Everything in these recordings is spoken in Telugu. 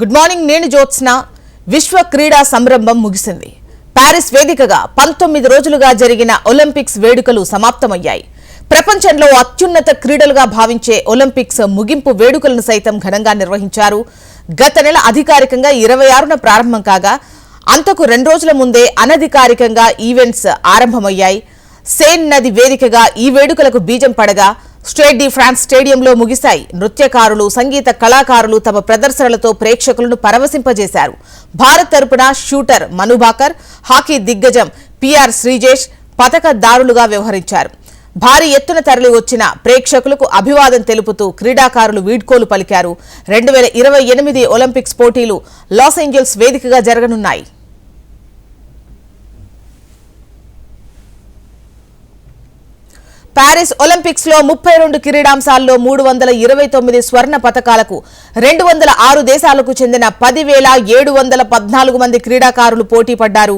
గుడ్ మార్నింగ్ నేను జ్యోత్స్న. విశ్వ క్రీడా సంరంభం ముగిసింది. పారిస్ వేదికగా పంతొమ్మిది రోజులుగా జరిగిన ఒలింపిక్స్ వేడుకలు సమాప్తమయ్యాయి. ప్రపంచంలో అత్యున్నత క్రీడలుగా భావించే ఒలింపిక్స్ ముగింపు వేడుకలను సైతం ఘనంగా నిర్వహించారు. గత నెల అధికారికంగా ఇరవై ఆరున ప్రారంభం కాగా అంతకు రెండు రోజుల ముందే అనధికారికంగా ఈవెంట్స్ ఆరంభమయ్యాయి. సేన్ నది వేదికగా ఈ వేడుకలకు బీజం పడగా స్టేట్ డి ఫ్రాన్స్ స్టేడియంలో ముగిశాయి. నృత్యకారులు సంగీత కళాకారులు తమ ప్రదర్శనలతో ప్రేక్షకులను పరవశింపజేశారు. భారత్ తరపున షూటర్ మనుభాకర్ హాకీ దిగ్గజం పిఆర్ శ్రీజేష్ పథకదారులుగా వ్యవహరించారు. భారీ ఎత్తున తరలి వచ్చిన ప్రేక్షకులకు అభివాదం తెలుపుతూ క్రీడాకారులు వీడ్కోలు పలికారు. రెండు వేల ఇరవై ఎనిమిది ఒలింపిక్స్ పోటీలు లాస్ ఏంజల్స్ వేదికగా జరగనున్నాయి. ప్యారిస్ ఒలింపిక్స్లో ముప్పై రెండు క్రీడాంశాల్లో మూడు వందల ఇరవై తొమ్మిది స్వర్ణ పతకాలకు రెండు వందల ఆరు దేశాలకు చెందిన పదివేల ఏడు వందల పద్నాలుగు మంది క్రీడాకారులు పోటీ పడ్డారు.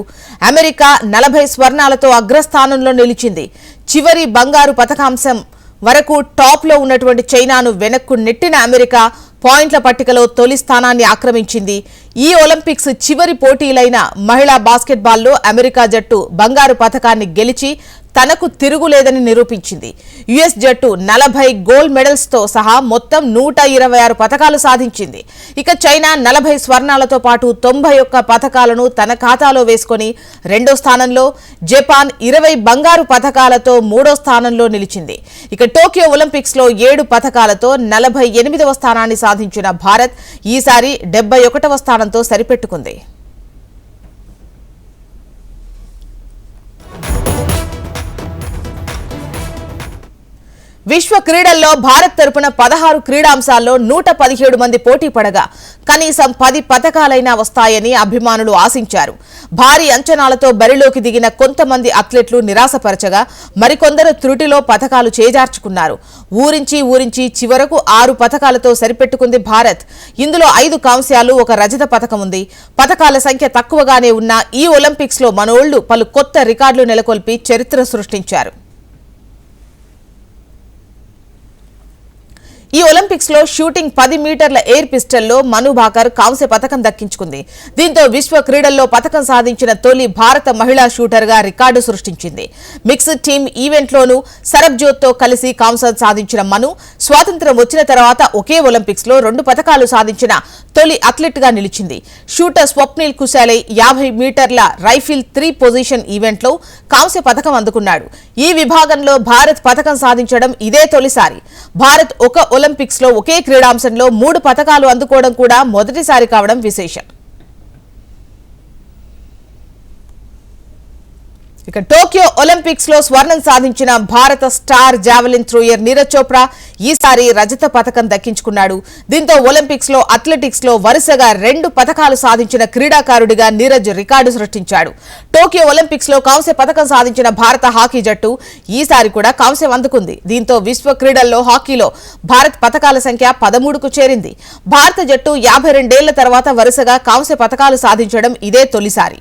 అమెరికా నలభై స్వర్ణాలతో అగ్రస్థానంలో నిలిచింది. చివరి బంగారు పతకాంశం వరకు టాప్లో ఉన్నటువంటి చైనాను వెనక్కు నెట్టిన అమెరికా పాయింట్ల పట్టికలో తొలి స్థానాన్ని ఆక్రమించింది. ఈ ఒలింపిక్స్ చివరి పోటీలైన మహిళా బాస్కెట్బాల్లో అమెరికా జట్టు బంగారు పథకాన్ని గెలిచి తనకు తిరుగులేదని నిరూపించింది. యుఎస్ జట్టు నలభై గోల్డ్ మెడల్స్తో సహా మొత్తం నూట ఇరవై ఆరు పథకాలు సాధించింది. ఇక చైనా నలభై స్వర్ణాలతో పాటు తొంభై ఒక్క పథకాలను తన ఖాతాలో వేసుకొని రెండో స్థానంలో జపాన్ ఇరవై బంగారు పథకాలతో మూడో స్థానంలో నిలిచింది. ఇక టోక్యో ఒలింపిక్స్లో ఏడు పథకాలతో నలభై ఎనిమిదవ స్థానాన్ని సాధించిన భారత్ ఈసారి డెబ్బై ఒకటవ స్థానం స్థానంతో సరిపెట్టుకుంది. విశ్వ క్రీడల్లో భారత్ తరపున పదహారు క్రీడాంశాల్లో నూట పదిహేడు మంది పోటీ పడగా కనీసం పది పథకాలైనా వస్తాయని అభిమానులు ఆశించారు. భారీ అంచనాలతో బరిలోకి దిగిన కొంతమంది అథ్లెట్లు నిరాశపరచగా మరికొందరు త్రుటిలో పథకాలు చేజార్చుకున్నారు. ఊరించి ఊరించి చివరకు ఆరు పథకాలతో సరిపెట్టుకుంది భారత్. ఇందులో ఐదు కాంస్యాలు ఒక రజత పథకం ఉంది. పథకాల సంఖ్య తక్కువగానే ఉన్న ఈ ఒలింపిక్స్లో మనోళ్ళు పలు కొత్త రికార్డులు నెలకొల్పి చరిత్ర సృష్టించారు. ఈ ఒలింపిక్స్లో షూటింగ్ పది మీటర్ల ఎయిర్ పిస్టల్లో మను భాకర్ కాంస్య పథకం దక్కించుకుంది. దీంతో విశ్వ క్రీడల్లో పథకం సాధించిన తొలి భారత మహిళా షూటర్గా రికార్డు సృష్టించింది. మిక్స్డ్ టీమ్ ఈవెంట్లోనూ సరబ్జోత్తో కలిసి కాంస్యం సాధించిన మను స్వాతంత్ర్యం వచ్చిన తర్వాత ఒకే ఒలింపిక్స్లో రెండు పథకాలు సాధించిన తొలి అథ్లెట్గా నిలిచింది. షూటర్ స్వప్నిల్ కుశాలే యాభై మీటర్ల రైఫిల్ త్రీ పొజిషన్ ఈవెంట్లో కాంస్య పథకం అందుకున్నాడు. ఈ విభాగంలో భారత్ పథకం సాధించడం ఇదే తొలిసారి. భారత్ ఒక ఒలింపిక్స్లో ఒకే క్రీడాంశంలో మూడు పథకాలు అందుకోవడం కూడా మొదటిసారి కావడం విశేషం. ఇక టోక్యో ఒలింపిక్స్లో స్వర్ణం సాధించిన భారత star javelin thrower Neeraj Chopra ఈసారి రజత పథకం దక్కించుకున్నాడు. దీంతో ఒలింపిక్స్లో అథ్లెటిక్స్లో వరుసగా రెండు పథకాలు సాధించిన క్రీడాకారుడిగా నీరజ్ రికార్డు సృష్టించాడు. టోక్యో ఒలింపిక్స్లో కాంస్య పథకం సాధించిన భారత హాకీ జట్టు ఈసారి కూడా కాంస్యం అందుకుంది. దీంతో విశ్వ క్రీడల్లో హాకీలో భారత్ పథకాల సంఖ్య పదమూడుకు చేరింది. భారత జట్టు యాభై రెండేళ్ళ తర్వాత వరుసగా కాంస్య పథకాలు సాధించడం ఇదే తొలిసారి.